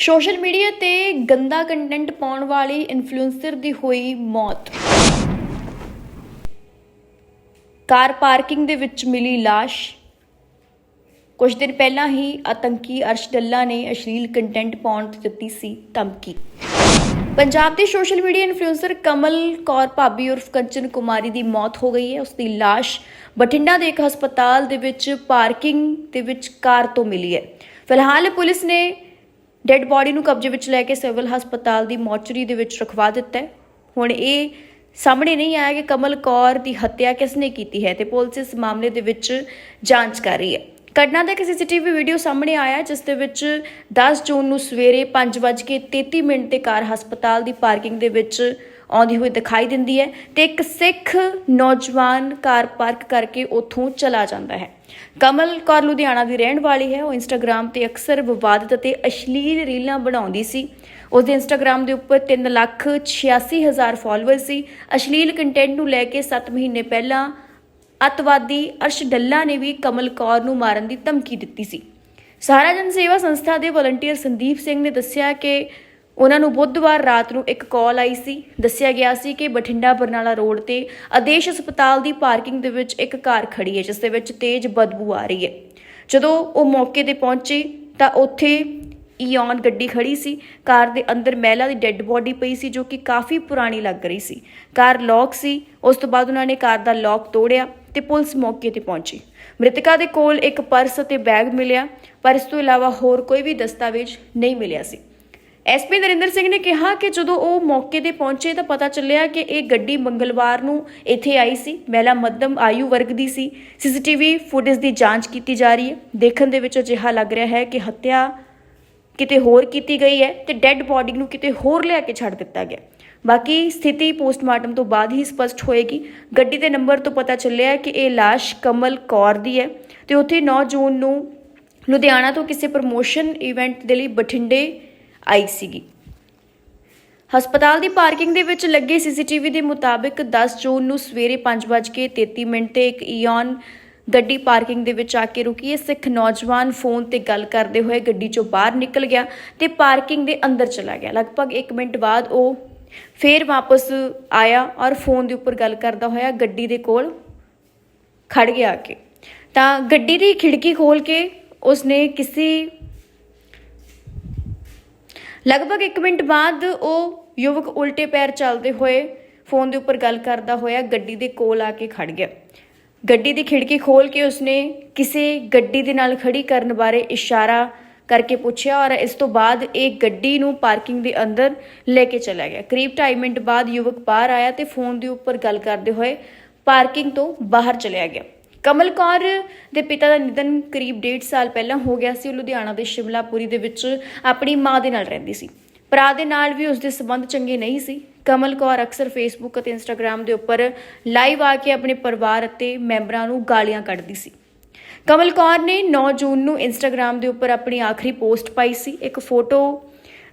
Social media ਤੇ ਗੰਦਾ content ਪਾਉਣ ਵਾਲੀ ਇਨਫਲੂਐਂਸਰ ਦੀ ਹੋਈ ਮੌਤ। ਕਾਰ ਪਾਰਕਿੰਗ ਦੇ ਵਿੱਚ ਮਿਲੀ ਲਾਸ਼। ਕੁਝ ਦਿਨ ਪਹਿਲਾਂ ਹੀ ਆਤੰਕੀ ਅਰਸ਼ ਡੱਲਾ ਨੇ ਅਸ਼ਲੀਲ ਕੰਟੈਂਟ ਪਾਉਣ ਤੇ ਦਿੱਤੀ ਸੀ ਧਮਕੀ। ਪੰਜਾਬ ਦੇ social media influencer Kamal Kaur Bhabhi ਉਰਫ ਕੰਚਨ ਕੁਮਾਰੀ ਦੀ ਮੌਤ ਹੋ ਗਈ ਹੈ। ਉਸ ਦੀ ਲਾਸ਼ ਬਠਿੰਡਾ ਦੇ ਇੱਕ ਹਸਪਤਾਲ ਦੇ ਵਿੱਚ ਪਾਰਕਿੰਗ ਦੇ ਵਿੱਚ ਕਾਰ ਤੋਂ ਮਿਲੀ ਹੈ। ਫਿਲਹਾਲ ਪੁਲਿਸ ਨੇ ਡੈੱਡ ਬਾਡੀ ਨੂੰ ਕਬਜ਼ੇ ਵਿੱਚ ਲੈ ਕੇ ਸਿਵਲ ਹਸਪਤਾਲ ਦੀ ਮੋਰਚਰੀ ਦੇ ਵਿੱਚ ਰਖਵਾ ਦਿੱਤਾ ਹੈ। ਹੁਣ ਇਹ ਸਾਹਮਣੇ ਨਹੀਂ ਆਇਆ ਕਿ ਕਮਲ ਕੌਰ ਦੀ ਹੱਤਿਆ ਕਿਸ ਨੇ ਕੀਤੀ ਹੈ ਤੇ ਪੁਲਿਸ ਇਸ ਮਾਮਲੇ ਦੇ ਵਿੱਚ ਜਾਂਚ ਕਰ ਰਹੀ ਹੈ। ਘਟਨਾ ਦਾ ਇੱਕ ਸੀਸੀਟੀਵੀ ਵੀਡੀਓ ਸਾਹਮਣੇ ਆਇਆ ਜਿਸ ਦੇ ਵਿੱਚ 10 ਜੂਨ ਨੂੰ ਸਵੇਰੇ 5:33 ਮਿੰਟ ਤੇ ਕਾਰ ਹਸਪਤਾਲ ਦੀ ਪਾਰਕਿੰਗ ਦੇ ਵਿੱਚ ਆਉਂਦੀ ਹੋਈ ਦਿਖਾਈ ਦਿੰਦੀ ਹੈ ਤੇ ਇੱਕ ਸਿੱਖ ਨੌਜਵਾਨ ਕਾਰ ਪਾਰਕ ਕਰਕੇ ਉੱਥੋਂ ਚਲਾ ਜਾਂਦਾ ਹੈ। ਕਮਲ ਕੌਰ ਲੁਧਿਆਣਾ ਦੀ ਰਹਿਣ ਵਾਲੀ ਹੈ। ਉਹ ਇੰਸਟਾਗ੍ਰam ਤੇ ਅਕਸਰ ਵਿਵਾਦਤ ਅਤੇ ਅਸ਼ਲੀਲ ਰੀਲਾਂ ਬਣਾਉਂਦੀ ਸੀ। ਉਸ ਦੇ ਇੰਸਟਾਗ੍ਰam ਦੇ ਉੱਪਰ 386000 ਫਾਲੋਅਰ ਸੀ। ਅਸ਼ਲੀਲ ਕੰਟੈਂਟ ਨੂੰ ਲੈ ਕੇ 7 ਮਹੀਨੇ ਪਹਿਲਾਂ ਅਤਵਾਦੀ ਅਰਸ਼ ਡੱਲਾ ਨੇ ਵੀ ਕਮਲ ਕੌਰ ਨੂੰ ਮਾਰਨ ਦੀ ਧਮਕੀ ਦਿੱਤੀ ਸੀ। ਸਹਾਰਾ ਜਨ ਸੇਵਾ ਸੰਸਥਾ ਦੇ ਵਲੰਟੀਅਰ ਸੰਦੀਪ ਸਿੰਘ ਨੇ ਦੱਸਿਆ ਕਿ ਉਹਨਾਂ ਨੂੰ ਬੁੱਧਵਾਰ ਰਾਤ ਨੂੰ ਇੱਕ ਕਾਲ ਆਈ ਸੀ। ਦੱਸਿਆ ਗਿਆ ਸੀ ਕਿ ਬਠਿੰਡਾ ਬਰਨਾਲਾ ਰੋਡ ਤੇ ਆਦੇਸ਼ ਹਸਪਤਾਲ ਦੀ ਪਾਰਕਿੰਗ ਦੇ ਵਿੱਚ ਇੱਕ ਕਾਰ ਖੜੀ ਹੈ, ਜਿਸ ਦੇ ਵਿੱਚ ਤੇਜ਼ ਬਦਬੂ ਆ ਰਹੀ ਹੈ। ਜਦੋਂ ਉਹ ਮੌਕੇ ਤੇ ਪਹੁੰਚੇ ਤਾਂ ਉੱਥੇ ਈਓਨ ਗੱਡੀ ਖੜੀ ਸੀ। ਕਾਰ ਦੇ ਅੰਦਰ ਮਹਿਲਾ ਦੀ ਡੈੱਡ ਬੋਡੀ ਪਈ ਸੀ, ਜੋ ਕਿ ਕਾਫੀ ਪੁਰਾਣੀ ਲੱਗ ਰਹੀ ਸੀ। ਕਾਰ ਲੌਕ ਸੀ, ਉਸ ਤੋਂ ਬਾਅਦ ਉਹਨਾਂ ਨੇ ਕਾਰ ਦਾ ਲੌਕ ਤੋੜਿਆ ਤੇ ਪੁਲਿਸ ਮੌਕੇ ਤੇ ਪਹੁੰਚੀ। ਮ੍ਰਿਤਕਾ ਦੇ ਕੋਲ ਇੱਕ ਪਰਸ ਅਤੇ ਬੈਗ ਮਿਲਿਆ। ਪਰ ਇਸ ਤੋਂ ਇਲਾਵਾ ਹੋਰ ਕੋਈ ਵੀ ਦਸਤਾਵੇਜ਼ ਨਹੀਂ ਮਿਲਿਆ ਸੀ। ਐਸਪੀ ਨਰਿੰਦਰ ਸਿੰਘ ਨੇ ਕਿਹਾ ਕਿ ਜਦੋਂ ਉਹ ਮੌਕੇ ਤੇ ਪਹੁੰਚੇ ਤਾਂ ਪਤਾ ਚੱਲਿਆ ਕਿ ਇਹ ਗੱਡੀ ਮੰਗਲਵਾਰ ਨੂੰ ਇੱਥੇ ਆਈ ਸੀ। ਮਹਿਲਾ ਮੱਧਮ ਆਯੂ ਵਰਗ ਦੀ ਸੀ। ਸੀਸੀਟੀਵੀ ਫੁਟੇਜ ਦੀ ਜਾਂਚ ਕੀਤੀ ਜਾ ਰਹੀ ਹੈ। ਦੇਖਣ ਦੇ ਵਿੱਚ ਅਜਿਹਾ ਲੱਗ ਰਿਹਾ ਹੈ ਕਿ ਹੱਤਿਆ ਕਿਤੇ ਹੋਰ ਕੀਤੀ ਗਈ ਹੈ ਤੇ ਡੈੱਡ ਬਾਡੀ ਨੂੰ ਕਿਤੇ ਹੋਰ ਲਿਆ ਕੇ ਛੱਡ ਦਿੱਤਾ ਗਿਆ। ਬਾਕੀ ਸਥਿਤੀ ਪੋਸਟਮਾਰਟਮ ਤੋਂ ਬਾਅਦ ਹੀ ਸਪਸ਼ਟ ਹੋਏਗੀ। ਗੱਡੀ ਦੇ ਨੰਬਰ ਤੋਂ ਪਤਾ ਚੱਲਿਆ ਕਿ ਇਹ ਲਾਸ਼ ਕਮਲ ਕੌਰ ਦੀ ਹੈ ਤੇ ਉੱਥੇ 9 ਜੂਨ ਨੂੰ ਲੁਧਿਆਣਾ ਤੋਂ ਕਿਸੇ ਪ੍ਰਮੋਸ਼ਨ ਇਵੈਂਟ ਦੇ ਲਈ ਬਠਿੰਡੇ ਆਈ ਸੀਗੀ। ਹਸਪਤਾਲ ਦੀ ਪਾਰਕਿੰਗ ਦੇ ਵਿੱਚ ਲੱਗੇ ਸੀਸੀਟੀਵੀ ਦੇ ਮੁਤਾਬਿਕ 10 ਜੂਨ ਨੂੰ ਸਵੇਰੇ 5:33 ਮਿੰਟ ਤੇ ਇੱਕ ਈਓਨ ਗੱਡੀ ਪਾਰਕਿੰਗ ਦੇ ਵਿੱਚ ਆ ਕੇ ਰੁਕੀ। ਹੈ ਸਿੱਖ ਨੌਜਵਾਨ ਫੋਨ ਤੇ ਗੱਲ ਕਰਦੇ ਹੋਏ ਗੱਡੀ ਚੋਂ ਬਾਹਰ ਨਿਕਲ ਗਿਆ ਤੇ ਪਾਰਕਿੰਗ ਦੇ ਅੰਦਰ ਚਲਾ ਗਿਆ। ਲਗਭਗ 1 ਮਿੰਟ ਬਾਅਦ ਉਹ ਫੇਰ ਵਾਪਸ ਆਇਆ ਔਰ ਫੋਨ ਦੇ ਉੱਪਰ ਗੱਲ ਕਰਦਾ ਹੋਇਆ ਗੱਡੀ ਦੇ ਕੋਲ ਖੜ ਗਿਆ ਆ ਕੇ। ਤਾਂ ਗੱਡੀ ਦੀ ਖਿੜਕੀ ਖੋਲ ਕੇ ਉਸਨੇ ਕਿਸੇ ਲਗਭਗ 1 ਮਿੰਟ ਬਾਅਦ ਉਹ ਯੁਵਕ ਉਲਟੇ ਪੈਰ ਚੱਲਦੇ ਹੋਏ ਫੋਨ ਦੇ ਉੱਪਰ ਗੱਲ ਕਰਦਾ ਹੋਇਆ ਗੱਡੀ ਦੇ ਕੋਲ ਆ ਕੇ ਖੜ ਗਿਆ। ਗੱਡੀ ਦੀ ਖਿੜਕੀ ਖੋਲ ਕੇ ਉਸਨੇ ਕਿਸੇ ਗੱਡੀ ਦੇ ਨਾਲ ਖੜੀ ਕਰਨ ਬਾਰੇ ਇਸ਼ਾਰਾ ਕਰਕੇ ਪੁੱਛਿਆ ਔਰ ਇਸ ਤੋਂ ਬਾਅਦ ਇਹ ਗੱਡੀ ਨੂੰ ਪਾਰਕਿੰਗ ਦੇ ਅੰਦਰ ਲੈ ਕੇ ਚਲਾ ਗਿਆ। ਕਰੀਬ 2.5 ਮਿੰਟ ਬਾਅਦ ਯੁਵਕ ਬਾਹਰ ਆਇਆ ਤੇ ਫੋਨ ਦੇ ਉੱਪਰ ਗੱਲ ਕਰਦੇ ਹੋਏ ਪਾਰਕਿੰਗ ਤੋਂ ਬਾਹਰ ਚਲਿਆ ਗਿਆ। ਕਮਲ ਕੌਰ ਦੇ ਪਿਤਾ ਦਾ ਨਿਧਨ ਕਰੀਬ 1.5 ਸਾਲ ਪਹਿਲਾਂ ਹੋ ਗਿਆ ਸੀ, ਉਹ ਲੁਧਿਆਣਾ ਦੇ ਸ਼ਿਮਲਾਪੁਰੀ ਦੇ ਵਿੱਚ ਆਪਣੀ ਮਾਂ ਦੇ ਨਾਲ ਰਹਿੰਦੀ ਸੀ। ਭਰਾ ਦੇ ਨਾਲ ਵੀ ਉਸਦੇ ਸਬੰਧ ਚੰਗੇ ਨਹੀਂ ਸੀ। ਕਮਲ ਕੌਰ ਅਕਸਰ ਫੇਸਬੁੱਕ ਅਤੇ ਇੰਸਟਾਗ੍ਰam ਦੇ ਉੱਪਰ ਲਾਈਵ ਆ ਕੇ ਆਪਣੇ ਪਰਿਵਾਰ ਅਤੇ ਮੈਂਬਰਾਂ ਨੂੰ ਗਾਲੀਆਂ ਕੱਢਦੀ ਸੀ। ਕਮਲ ਕੌਰ ਨੇ 9 ਜੂਨ ਨੂੰ ਇੰਸਟਾਗ੍ਰam ਦੇ ਉੱਪਰ ਆਪਣੀ ਆਖਰੀ ਪੋਸਟ ਪਾਈ ਸੀ। ਇੱਕ ਫੋਟੋ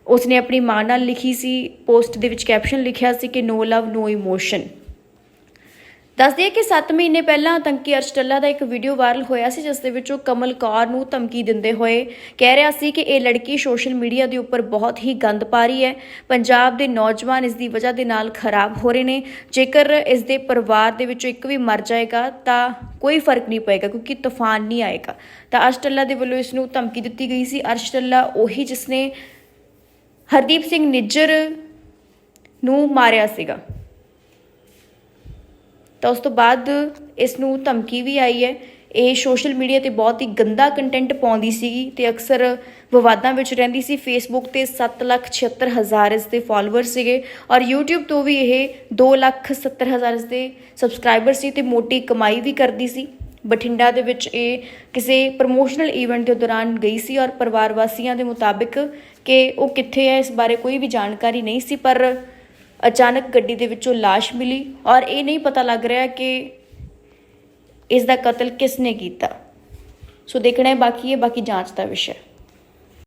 ਉਸਨੇ ਆਪਣੀ ਮਾਂ ਨਾਲ ਲਿਖੀ ਸੀ। ਪੋਸਟ ਦੇ ਵਿੱਚ ਕੈਪਸ਼ਨ ਲਿਖਿਆ ਸੀ ਕਿ ਨੋ ਲਵ ਨੋ ਇਮੋਸ਼ਨ ਦੱਸਦੀ ਹੈ ਕਿ 7 ਮਹੀਨੇ ਪਹਿਲਾਂ ਆਤੰਕੀ ਅਰਸ਼ਟੱਲਾ ਦਾ ਇੱਕ ਵੀਡੀਓ ਵਾਇਰਲ ਹੋਇਆ ਸੀ, ਜਿਸ ਦੇ ਵਿੱਚ ਉਹ ਕਮਲ ਕੌਰ ਨੂੰ ਧਮਕੀ ਦਿੰਦੇ ਹੋਏ ਕਹਿ ਰਿਹਾ ਸੀ ਕਿ ਇਹ ਲੜਕੀ ਸੋਸ਼ਲ ਮੀਡੀਆ ਦੇ ਉੱਪਰ ਬਹੁਤ ਹੀ ਗੰਦ ਪਾ ਰਹੀ ਹੈ। ਪੰਜਾਬ ਦੇ ਨੌਜਵਾਨ ਇਸ ਦੀ ਵਜ੍ਹਾ ਦੇ ਨਾਲ ਖਰਾਬ ਹੋ ਰਹੇ ਨੇ। ਜੇਕਰ ਇਸ ਦੇ ਪਰਿਵਾਰ ਦੇ ਵਿੱਚੋਂ ਇੱਕ ਵੀ ਮਰ ਜਾਏਗਾ, ਤਾਂ ਕੋਈ ਫ਼ਰਕ ਨਹੀਂ ਪਏਗਾ, ਕਿਉਂਕਿ ਤੂਫਾਨ ਨਹੀਂ ਆਏਗਾ। ਤਾਂ ਅਰਸ਼ਟੱਲਾ ਦੇ ਵੱਲੋਂ ਇਸ ਨੂੰ ਧਮਕੀ ਦਿੱਤੀ ਗਈ ਸੀ। ਅਰਸ਼ਟੱਲਾ ਉਹੀ ਜਿਸਨੇ ਹਰਦੀਪ ਸਿੰਘ ਨਿੱਜਰ ਨੂੰ ਮਾਰਿਆ ਸੀਗਾ। ਤਾਂ ਉਸ ਤੋਂ ਬਾਅਦ ਇਸ ਨੂੰ ਧਮਕੀ ਵੀ ਆਈ ਹੈ। ਇਹ ਸੋਸ਼ਲ ਮੀਡੀਆ ਤੇ ਬਹੁਤ ਹੀ ਗੰਦਾ ਕੰਟੈਂਟ ਪਾਉਂਦੀ ਸੀਗੀ ਤੇ ਅਕਸਰ ਵਿਵਾਦਾਂ ਵਿੱਚ ਰਹਿੰਦੀ ਸੀ। ਫੇਸਬੁੱਕ ਤੇ 776000 ਇਸ ਦੇ ਫਾਲੋਅਰ ਸੀਗੇ ਔਰ YouTube ਤੋਂ ਵੀ ਇਹ 270000 ਇਸ ਦੇ ਸਬਸਕ੍ਰਾਈਬਰ ਸੀ ਤੇ ਮੋਟੀ ਕਮਾਈ ਵੀ ਕਰਦੀ ਸੀ। ਬਠਿੰਡਾ ਦੇ ਵਿੱਚ ਇਹ ਕਿਸੇ ਪ੍ਰੋਮੋਸ਼ਨਲ ਈਵੈਂਟ ਦੇ ਦੌਰਾਨ ਗਈ ਸੀ ਔਰ ਪਰਿਵਾਰ ਵਾਸੀਆਂ ਦੇ ਮੁਤਾਬਿਕ ਕਿ ਉਹ ਕਿੱਥੇ ਹੈ ਇਸ ਬਾਰੇ ਕੋਈ ਵੀ ਜਾਣਕਾਰੀ ਨਹੀਂ ਸੀ। ਪਰ ਅਚਾਨਕ ਗੱਡੀ ਦੇ ਵਿੱਚੋਂ লাশ ਮਿਲੀ ਔਰ ਇਹ ਨਹੀਂ ਪਤਾ ਲੱਗ ਰਿਹਾ ਕਿ ਇਸ ਦਾ ਕਤਲ ਕਿਸ ਨੇ ਕੀਤਾ। ਸੋ ਦੇਖਣਾ ਹੈ, ਬਾਕੀ ਹੈ, ਬਾਕੀ ਜਾਂਚ ਦਾ ਵਿਸ਼ਾ